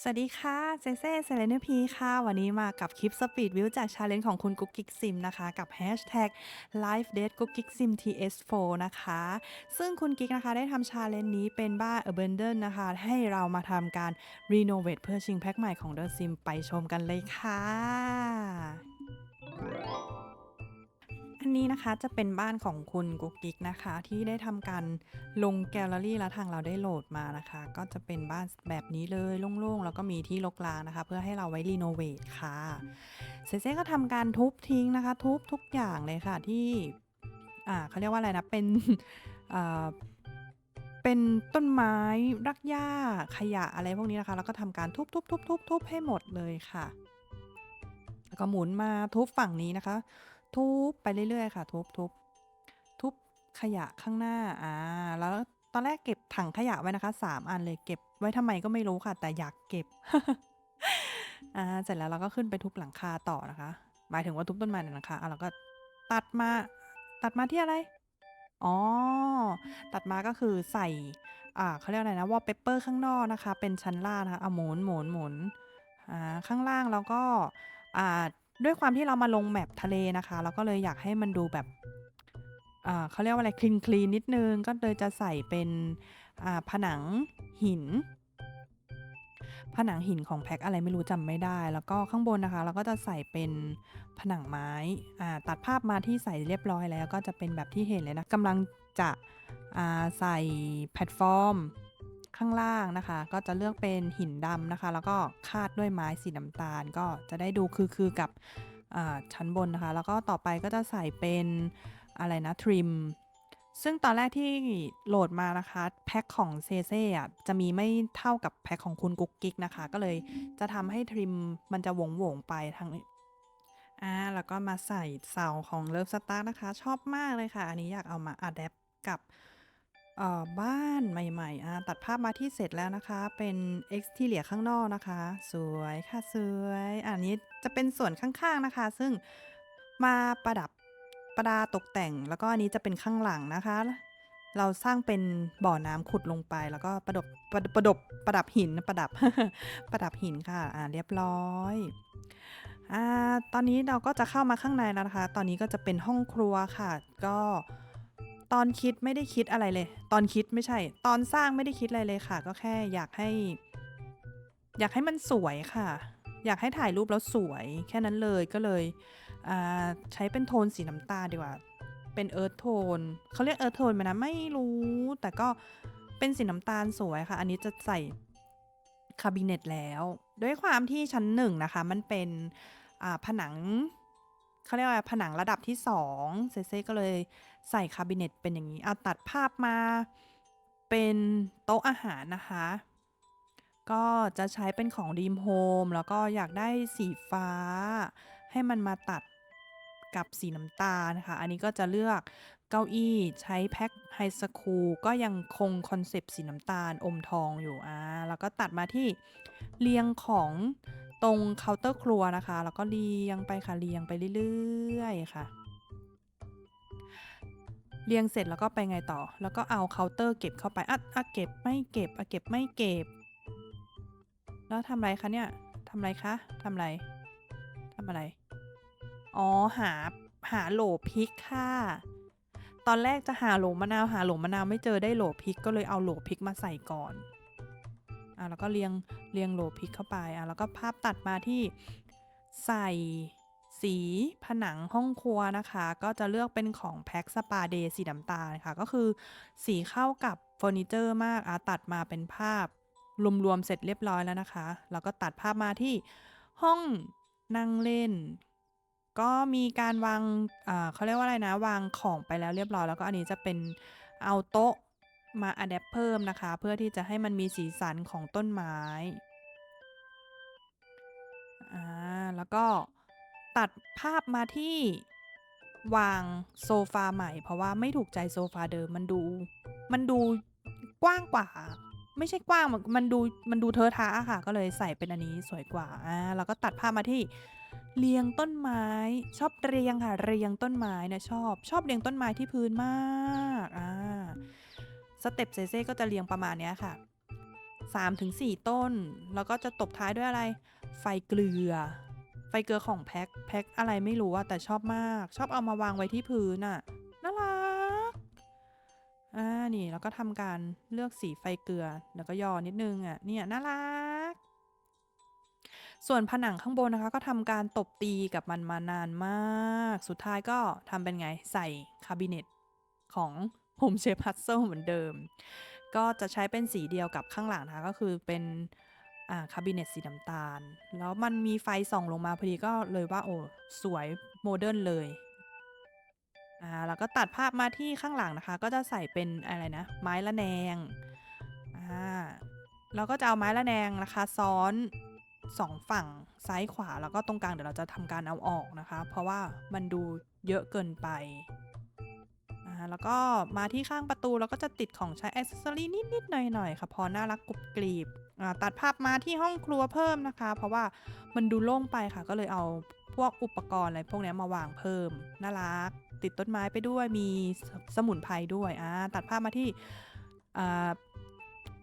สวัสดีค่ะ เซเซ่เซเลนพีค่ะ วันนี้มากับคลิปสปีดวิวจากชาเลนจ์ของคุณกุ๊กกิ๊กซิมนะคะ กับ Hashtag Live Date กุ๊กกิ๊กซิม TS4 นะคะ ซึ่งคุณกิ๊กนะคะได้ทำชาเลนจ์นี้เป็นบ้าน Abandon นะคะ ให้เรามาทำการรีโนเวทเพื่อชิงแพ็คใหม่ของ The Sim ไปชมกันเลยค่ะ อันนี้นะคะจะเป็นบ้านของคุณกุ๊กกิ๊กนะคะ ที่ได้ทำการลงแกลเลอรี่แล้วทางเราได้โหลดมานะคะ ก็จะเป็นบ้านแบบนี้เลยโล่งๆ แล้วก็มีที่รกร้างนะคะ เพื่อให้เราไว้รีโนเวทค่ะเซเซ่ก็ทำการทุบทิ้งนะคะ ทุบทุกอย่างเลยค่ะที่อ่าเขาเรียกว่าอะไรนะเป็นอ่าเป็นต้นไม้รักหญ้าขยะอะไรพวกนี้นะคะ แล้วก็ทำการทุบทุบทุบทุบทุบให้หมดเลยค่ะแล้วก็หมุนมาทุบฝั่งนี้นะคะ ทุบไปเรื่อยๆ ค่ะ ทุบทุบทุบขยะข้างหน้าอ่าแล้วตอนแรกเก็บถังขยะไว้นะคะสามอันเลยเก็บไว้ทำไมก็ไม่รู้ค่ะ แต่อยากเก็บอ่าเสร็จแล้วเราก็ขึ้นไปทุบหลังคาต่อนะคะ หมายถึงว่าทุบต้นไม้นะคะอะเราก็ตัดมาตัดมาที่อะไร อ๋อ ตัดมาก็คือใส่ อ่าเขาเรียกอะไรนะวอลเปเปอร์ข้างนอกนะคะ เป็นชั้นล่างนะคะเอาหมุนหมุนหมุนอ่าข้างล่างแล้วก็อ่า ด้วยความที่เรามาลงแมปทะเลนะคะ เราก็เลยอยากให้มันดูแบบเขาเรียกว่าอะไรคลีนคลีนนิดนึง ก็เลยจะใส่เป็นผนังหิน ผนังหินของแพ็คอะไรไม่รู้จำไม่ได้ แล้วก็ข้างบนนะคะ เราก็จะใส่เป็นผนังไม้ตัดภาพมาที่ใส่เรียบร้อยแล้ว ก็จะเป็นแบบที่เห็นเลยนะกำลังจะใส่แพลตฟอร์ม ข้างล่างนะคะ ก็จะเลือกเป็นหินดำนะคะ แล้วก็คาดด้วยไม้สีน้ำตาล ก็จะได้ดูคือคือกับชั้นบนนะคะ แล้วก็ต่อไปก็จะใส่เป็นอะไรนะทริมซึ่งตอนแรกที่โหลดมานะคะแพ็คของเซเซ่อะจะมีไม่เท่ากับแพ็คของคุณกุ๊กกิ๊กนะคะ ก็เลยจะทำให้ทริมมันจะวงวงไปทางอ่าแล้วก็มาใส่เสาของเลิฟสตาร์นะคะ ชอบมากเลยค่ะ อันนี้อยากเอามาอัดแอปกับ เอ่อบ้านใหม่ๆอ่าตัดภาพมาที่เสร็จแล้วนะคะ เป็น exterior ข้างนอกนะคะ สวยค่ะสวยอันนี้จะเป็นส่วนข้างๆนะคะ ซึ่งมาประดับประดาตกแต่ง แล้วก็อันนี้จะเป็นข้างหลังนะคะ เราสร้างเป็นบ่อน้ำขุดลงไปแล้วก็ประดบประดประดบประดับหินประดับประดับหินค่ะอ่าเรียบร้อยอ่าตอนนี้เราก็จะเข้ามาข้างในแล้วนะคะ ตอนนี้ก็จะเป็นห้องครัวค่ะ ก็ ตอนคิดไม่ได้คิดอะไรเลย ตอนคิดไม่ใช่ ตอนสร้างไม่ได้คิดอะไรเลยค่ะ ก็แค่อยากให้ อยากให้มันสวยค่ะ อยากให้ถ่ายรูปแล้วสวย แค่นั้นเลยก็เลยใช้เป็นโทนสีน้ำตาลดีกว่า เป็นเอิร์ธโทนเขาเรียกเอิร์ธโทนไหมนะไม่รู้ แต่ก็เป็นสีน้ำตาลสวยค่ะ อันนี้จะใส่คาบิเนตแล้ว ด้วยความที่ชั้นหนึ่งนะคะ มันเป็นผนัง เขาเรียกว่าผนังระดับที่สองเซเซ่ก็เลยใส่คาบิเนตเป็นอย่างนี้เอาตัดภาพมาเป็นโต๊ะอาหารนะคะ ก็จะใช้เป็นของ Dream Home แล้วก็อยากได้สีฟ้า ให้มันมาตัดกับสีน้ำตาลนะคะ อันนี้ก็จะเลือกเก้าอี้ใช้แพ็คไฮสคูลก็ยังคงคอนเซปต์สีน้ำตาลอมทองอยู่อ่าแล้วก็ตัดมาที่เรียงของ ตรงเคาน์เตอร์ครัวนะคะ แล้วก็เรียงไปค่ะเรียงไปเรื่อยๆค่ะเรียงเสร็จแล้วก็ไปไงต่อ แล้วก็เอาเคาน์เตอร์เก็บเข้าไปอะอะเก็บไม่เก็บอะเก็บไม่เก็บ แล้วทำอะไรคะเนี่ยทำอะไรคะทำอะไรทำอะไร อ๋อหาหาโหลพริกค่ะ ตอนแรกจะหาโหลมะนาวหาโหลมะนาวไม่เจอได้โหลพริกก็เลยเอาโหลพริกมาใส่ก่อน อะแล้วก็เรียงเรียงโหลพริกเข้าไปอะแล้วก็ภาพตัดมาที่ใส่สีผนังห้องครัวนะคะ ก็จะเลือกเป็นของแพ็คสปาเดย์สีน้ำตาลค่ะ ก็คือสีเข้ากับเฟอร์นิเจอร์มากอะตัดมาเป็นภาพรวมๆเสร็จเรียบร้อยแล้วนะคะ แล้วก็ตัดภาพมาที่ห้องนั่งเล่น ก็มีการวางอ่าเขาเรียกว่าอะไรนะ วางของไปแล้วเรียบร้อย แล้วก็อันนี้จะเป็นเอาโต๊ะ มาอัดแอปเพิ่มนะคะ เพื่อที่จะให้มันมีสีสันของต้นไม้อ่าแล้วก็ตัดภาพมาที่วางโซฟาใหม่ เพราะว่าไม่ถูกใจโซฟาเดิมมันดู มันดูกว้างกว่า ไม่ใช่กว้างมันดูมันดูเทอะทะค่ะ ก็เลยใส่เป็นอันนี้สวยกว่าอ่าแล้วก็ตัดภาพมาที่เรียงต้นไม้ ชอบเรียงค่ะ เรียงต้นไม้นี่ยชอบ ชอบเรียงต้นไม้ที่พื้นมากอ่า สเต็ปเซเซ่ก็จะเรียงประมาณนี้ค่ะ 3-4 ต้น แล้วก็จะตบท้ายด้วยอะไร ไฟเกลือ ไฟเกลือของแพ็คแพ็คอะไรไม่รู้อะแต่ชอบมาก ชอบเอามาวางไว้ที่พื้นอะน่ารักอ่านี่แล้วก็ทำการเลือกสีไฟเกลือ แล้วก็ย่อนิดนึงอะเนี่ยน่ารัก ส่วนผนังข้างบนนะคะ ก็ทำการตบตีกับมันมานานมาก สุดท้ายก็ทำเป็นไงใส่คาบิเนตของ Home Chef Hustle เหมือนเดิม ก็จะใช้เป็นสีเดียวกับข้างหลังนะคะ ก็คือเป็นอ่าคาบิเนตสีน้ำตาล แล้วมันมีไฟส่องลงมาพอดีก็เลยว่าโอ้สวยโมเดิร์นเลยอ่าแล้วก็ตัดภาพมาที่ข้างหลังนะคะ ก็จะใส่เป็นอะไรนะ ไม้ละแนงอ่าเราก็จะเอาไม้ละแนงนะคะ ซ้อนสองฝั่งซ้ายขวาแล้วก็ตรงกลางเดี๋ยวเราจะทำการเอาออกนะคะ เพราะว่ามันดูเยอะเกินไป แล้วก็มาที่ข้างประตูเราก็จะติดของใช้อ c เซสซอรี่นิดๆหน่อยๆค่ะพอน่ารักกรุบกรีบตัดภาพมาที่ห้องครัวเพิ่มนะคะ เพราะว่ามันดูโล่งไปค่ะ ก็เลยเอาพวกอุปกรณ์อะไรพวกนี้มาวางเพิ่มน่ารัก ติดต้นไม้ไปด้วยมีสมุนไพรด้วยอ่าตัดภาพมาที่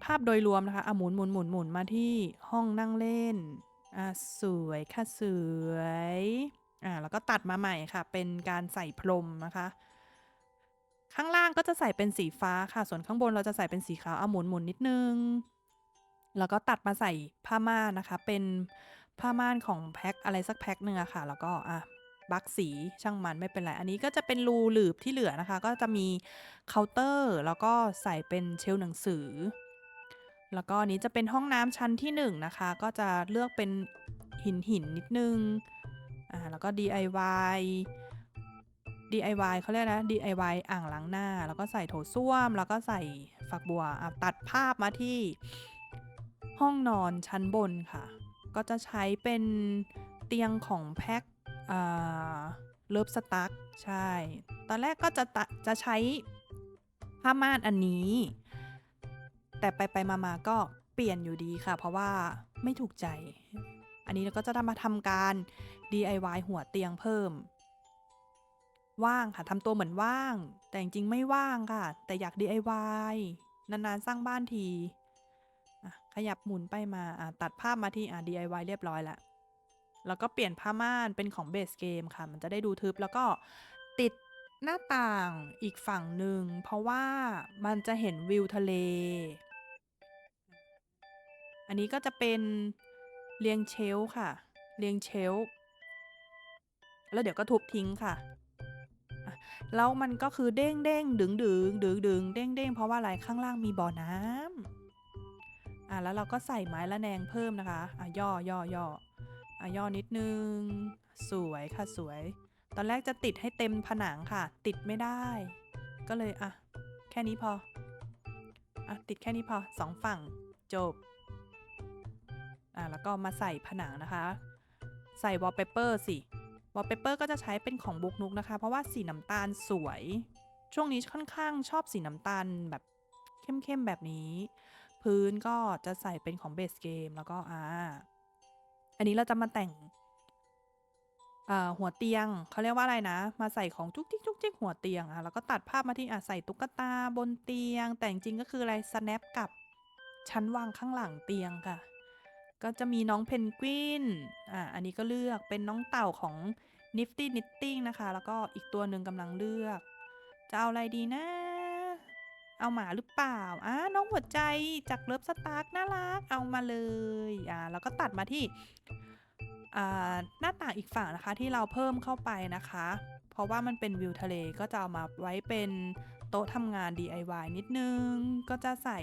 ภาพโดยรวมนะคะอะหมุนหมุนหมุนหมุนมาที่ห้องนั่งเล่นอ่าสวยค่ะสวยอ่าแล้วก็ตัดมาใหม่ค่ะ เป็นการใส่พรมนะคะ ข้างล่างก็จะใส่เป็นสีฟ้าค่ะ ส่วนข้างบนเราจะใส่เป็นสีขาวเอาหมุนหมุนนิดนึง แล้วก็ตัดมาใส่ผ้าม่านนะคะ เป็นผ้าม่านของแพ็คอะไรสักแพ็คหนึ่งอะค่ะ แล้วก็อะบักสีช่างมันไม่เป็นไร อันนี้ก็จะเป็นรูหลืบที่เหลือนะคะ ก็จะมีเคาน์เตอร์ แล้วก็ใส่เป็นเชลหนังสือ แล้วก็อันนี้จะเป็นห้องน้ำชั้นที่หนึ่งนะคะ ก็จะเลือกเป็นหินหินนิดนึง อ่า แล้วก็ DIY DIY เขาเรียกนะ DIY อ่างล้างหน้า แล้วก็ใส่โถส้วม แล้วก็ใส่ฝักบัวตัดภาพมาที่ห้องนอนชั้นบนค่ะ ก็จะใช้เป็นเตียงของแพ็คเลิฟสตั๊กใช่ ตอนแรกก็จะจะใช้ผ้าม่านอันนี้ แต่ไปไปมามาก็เปลี่ยนอยู่ดีค่ะ เพราะว่าไม่ถูกใจ อันนี้เราก็จะมาทำการ DIY หัวเตียงเพิ่ม ว่างค่ะทำตัวเหมือนว่าง แต่จริงๆไม่ว่างค่ะ แต่อยาก DIY นานๆ สร้างบ้านทีขยับหมุนไปมาตัดภาพมาที่ DIY เรียบร้อยแล้วแล้วก็เปลี่ยนผ้าม่านเป็นของเบสเกมค่ะ มันจะได้ดูทึบแล้วก็ติดหน้าต่างอีกฝั่งหนึ่ง เพราะว่ามันจะเห็นวิวทะเล อันนี้ก็จะเป็นเรียงเชลค่ะ เรียงเชลแล้วเดี๋ยวก็ทุบทิ้งค่ะ แล้วมันก็คือเด้งเด้งดึงดึงดึงดึงเด้งเด้งเพราะว่าอะไรข้างล่างมีบ่อน้ำอะแล้วเราก็ใส่ไม้ละแนงเพิ่มนะคะอะย่อย่อย่ออะย่อนิดนึง สวยค่ะสวย ตอนแรกจะติดให้เต็มผนังค่ะ ติดไม่ได้ ก็เลยอะแค่นี้พออะติดแค่นี้พอสองฝั่งจบอะแล้วก็มาใส่ผนังนะคะ ใส่วอลเปเปอร์สิ วอลเปเปอร์ก็จะใช้เป็นของบุกนุกนะคะ เพราะว่าสีน้ำตาลสวย ช่วงนี้ค่อนข้างชอบสีน้ำตาลแบบเข้มๆแบบนี้ พื้นก็จะใส่เป็นของเบสเกมแล้วก็อ่าอันนี้เราจะมาแต่งหัวเตียงเขาเรียกว่าอะไรนะ มาใส่ของจุกจิกจุกจิกหัวเตียงอะแล้วก็ตัดภาพมาที่อะใส่ตุ๊กตาบนเตียง แต่จริงก็คืออะไร snap กับชั้นวางข้างหลังเตียงค่ะ ก็จะมีน้องเพนกวิน อ่า อันนี้ก็เลือกเป็นน้องเต่าของ Nifty Knitting นะคะ แล้วก็อีกตัวหนึ่งกำลังเลือก จะเอาอะไรดีนะ เอาหมาหรือเปล่า อ่าน้องหัวใจจากเลิฟสตาร์กน่ารัก เอามาเลย อ่า แล้วก็ตัดมาที่ อ่า หน้าต่างอีกฝั่งนะคะที่เราเพิ่มเข้าไปนะคะ เพราะว่ามันเป็นวิวทะเลก็จะเอามาไว้เป็นโต๊ะทำงาน DIY นิดนึง ก็จะใส่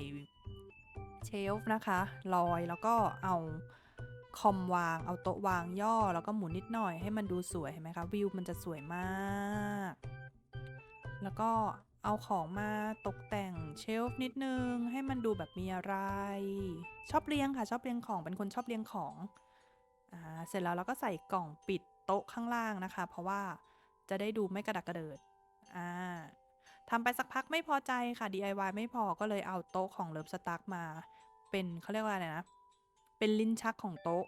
เชลฟ์นะคะลอยแล้วก็เอาคอมวาง เอาโต๊ะวางย่อแล้วก็หมุนนิดหน่อยให้มันดูสวยเห็นไหมคะวิวมันจะสวยมาก แล้วก็เอาของมาตกแต่งเชลฟ์นิดนึง ให้มันดูแบบมีอะไร ชอบเรียงค่ะ ชอบเรียงของเป็นคนชอบเรียงของอ่าเสร็จแล้วเราก็ใส่กล่องปิดโต๊ะข้างล่างนะคะ เพราะว่าจะได้ดูไม่กระดักกระเดิดอ่า ทำไปสักพักไม่พอใจค่ะ DIY ไม่พอก็เลยเอาโต๊ะของเลิฟสตั๊กมา เป็นเขาเรียกว่าอะไรนะ เป็นลิ้นชักของโต๊ะ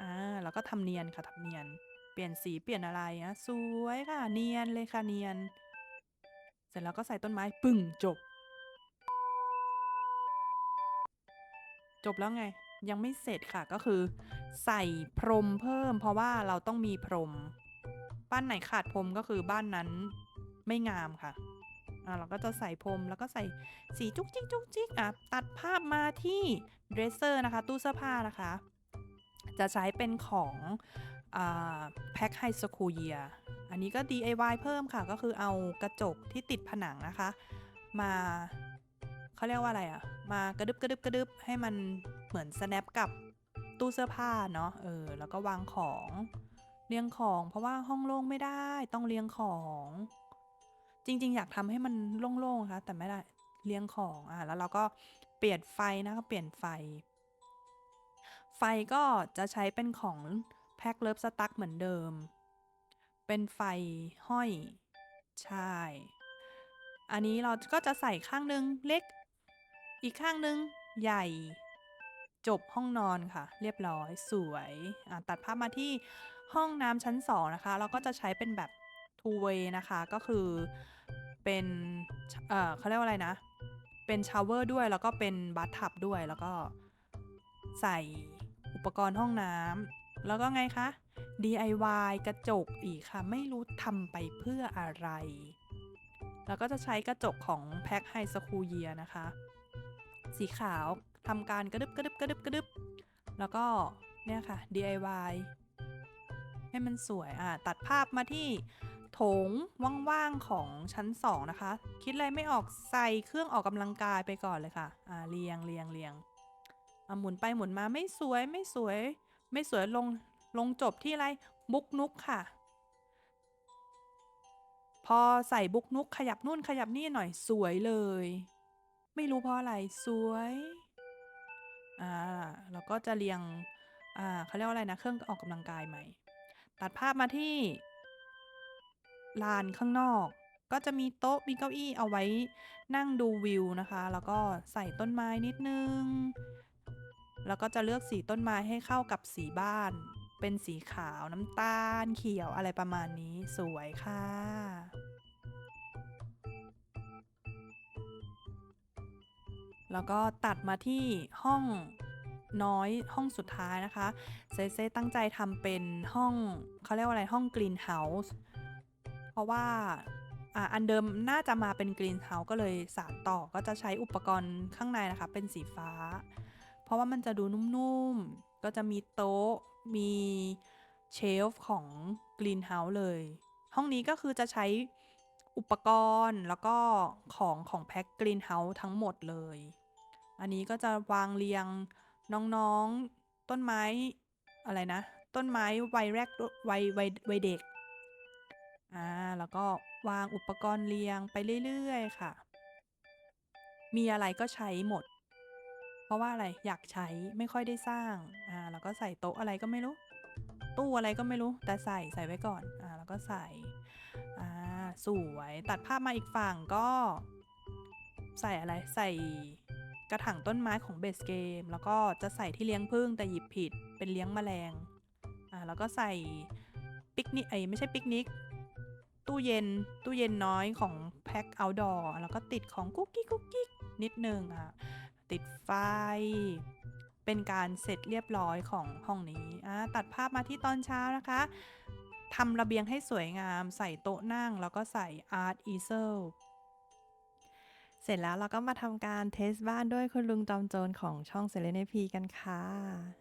อ่าแล้วก็ทำเนียนค่ะทำเนียน เปลี่ยนสีเปลี่ยนอะไรนะสวยค่ะ เนียนเลยค่ะเนียน เสร็จแล้วก็ใส่ต้นไม้ปึ้งจบ จบแล้วไงยังไม่เสร็จค่ะก็คือใส่พรมเพิ่ม เพราะว่าเราต้องมีพรม บ้านไหนขาดพรมก็คือบ้านนั้นไม่งามค่ะ อ่าเราก็จะใส่พรมแล้วก็ใส่สีจุกจิกจุกจิกอะตัดภาพมาที่เดรสเซอร์นะคะ ตู้เสื้อผ้านะคะ จะใช้เป็นของแพ็คไฮสคูเยียอันนี้ก็ DIY เพิ่มค่ะก็คือเอากระจกที่ติดผนังนะคะ มาเขาเรียกว่าอะไรอะมากระดึบกระดึบกระดึบให้มันเหมือน snap กับตู้เสื้อผ้าเนาะเออแล้วก็วางของเรียงของ เพราะว่าห้องโล่งไม่ได้ต้องเรียงของ จริง ๆ อยากทำให้มันโล่งๆค่ะแต่ไม่ได้เรียงของอะแล้วเราก็เปลี่ยนไฟนะคะเปลี่ยนไฟ ไฟก็จะใช้เป็นของแพ็คเลิฟสตั๊กเหมือนเดิม เป็นไฟห้อยใช่อันนี้เราก็จะใส่ข้างหนึ่งเล็ก อีกข้างหนึ่งใหญ่จบห้องนอนค่ะ เรียบร้อยสวย ตัดภาพมาที่ห้องน้ำชั้นสองนะคะ เราก็จะใช้เป็นแบบ two way นะคะ ก็คือเป็น เอ่อเขาเรียกว่าอะไรนะ เป็นชาวเวอร์ด้วยแล้วก็เป็นบัตทับด้วยแล้วก็ใส่อุปกรณ์ห้องน้ำแล้วก็ไงคะ DIY กระจกอีกค่ะ ไม่รู้ทำไปเพื่ออะไร แล้วก็จะใช้กระจกของแพ็คไฮสคูเยียนะคะ สีขาวทำการกระดึบกระดึบกระดึบกระดึบแล้วก็เนี่ยค่ะ DIY ให้มันสวยอะตัดภาพมาที่ โถงว่างๆของชั้นสองนะคะ คิดอะไรไม่ออกใส่เครื่องออกกำลังกายไปก่อนเลยค่ะ อ่าเรียงเรียงเรียงอะหมุนไปหมุนมาไม่สวยไม่สวย ไม่สวยลงลงจบที่อะไรบุกนุกค่ะ พอใส่บุกนุกขยับนู่นขยับนี่หน่อยสวยเลย ไม่รู้เพราะอะไรสวยอ่าแล้วก็จะเรียงอ่าเขาเรียกว่าอะไรนะเครื่องออกกำลังกายใหม่ ตัดภาพมาที่ ลานข้างนอก ก็จะมีโต๊ะมีเก้าอี้เอาไว้นั่งดูวิวนะคะ แล้วก็ใส่ต้นไม้นิดนึง แล้วก็จะเลือกสีต้นไม้ให้เข้ากับสีบ้าน เป็นสีขาวน้ำตาล เขียวอะไรประมาณนี้สวยค่ะแล้วก็ตัดมาที่ห้องน้อยห้องสุดท้ายนะคะ เซเซตั้งใจทำเป็นห้องเขาเรียกว่าอะไรห้องกรีนเฮาส์ เพราะว่าอ่าอันเดิมน่าจะมาเป็นกรีนเฮาส์ก็เลยสานต่อก็จะใช้อุปกรณ์ข้างในนะคะ เป็นสีฟ้า เพราะว่ามันจะดูนุ่มๆ ก็จะมีโต๊ะ มีเชลฟ์ของกรีนเฮาส์เลย ห้องนี้ก็คือจะใช้อุปกรณ์แล้วก็ของของแพ็คกรีนเฮาส์ทั้งหมดเลย อันนี้ก็จะวางเรียงน้องๆต้นไม้อะไรนะ ต้นไม้วัยแรกวัยวัยวัยเด็ก แล้วก็วางอุปกรณ์เรียงไปเรื่อยๆค่ะ มีอะไรก็ใช้หมด เพราะว่าอะไรอยากใช้ไม่ค่อยได้สร้างอ่าแล้วก็ใส่โต๊ะอะไรก็ไม่รู้ ตู้อะไรก็ไม่รู้ แต่ใส่ใส่ไว้ก่อนอ่าแล้วก็ใส่อ่าสวยตัดภาพมาอีกฝั่งก็ ใส่อะไรใส่กระถางต้นไม้ของเบสเกม แล้วก็จะใส่ที่เลี้ยงพึ่งแต่หยิบผิดเป็นเลี้ยงแมลงอ่าแล้วก็ใส่ปิกนิกไอไม่ใช่ปิกนิก ตู้เย็นตู้เย็นน้อยของแพ็คเอาดอร์แล้วก็ติดของกุ๊กกิ๊กกุ๊กกิ๊กนิดนึงอะติดไฟ เป็นการเสร็จเรียบร้อยของห้องนี้อ่าตัดภาพมาที่ตอนเช้านะคะทำระเบียงให้สวยงาม ใส่โต๊ะนั่ง แล้วก็ใส่อาร์ตอีเซลเสร็จแล้วเราก็มาทำการเทสบ้านด้วยคุณลุงจอมโจรของช่องเซเลนพีกันค่ะ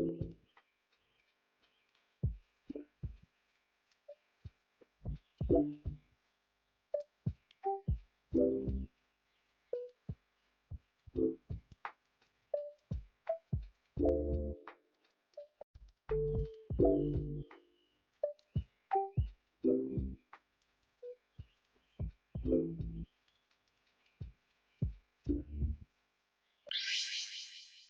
Thank you.